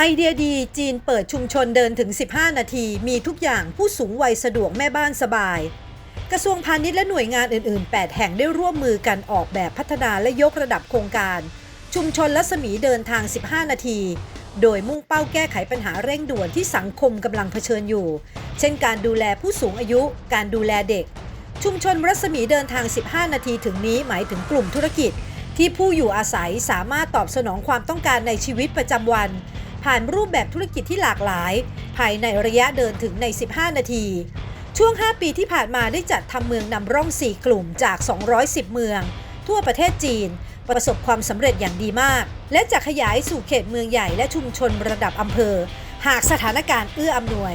ไอเดียดีจีนเปิดชุมชนเดินถึง 15 นาที มีทุกอย่างผู้สูงวัยสะดวกแม่บ้านสบาย กระทรวงพาณิชย์และหน่วยงานอื่น ๆ 8 แห่งได้ร่วมมือกันออกแบบพัฒนาและยกระดับโครงการ ชุมชนรัศมีเดินทาง 15 นาที โดยมุ่งเป้าแก้ไขปัญหาเร่งด่วนที่สังคมกำลังเผชิญอยู่ เช่นการดูแลผู้สูงอายุ การดูแลเด็ก ชุมชนรัศมีเดินทาง 15 นาทีถึงนี้หมายถึงกลุ่มธุรกิจ ที่ผู้อยู่อาศัยสามารถตอบสนองความต้องการในชีวิตประจำวัน ผ่านรูปแบบธุรกิจที่หลากหลาย ภายในระยะเดินถึงใน 15 นาที ช่วง 5 ปีที่ผ่านมาได้จัดทำเมืองนำร่อง 4 กลุ่มจาก 210 เมือง ทั่วประเทศจีน ประสบความสำเร็จอย่างดีมาก และจะขยายสู่เขตเมืองใหญ่และชุมชนระดับอำเภอ หากสถานการณ์เอื้ออำนวย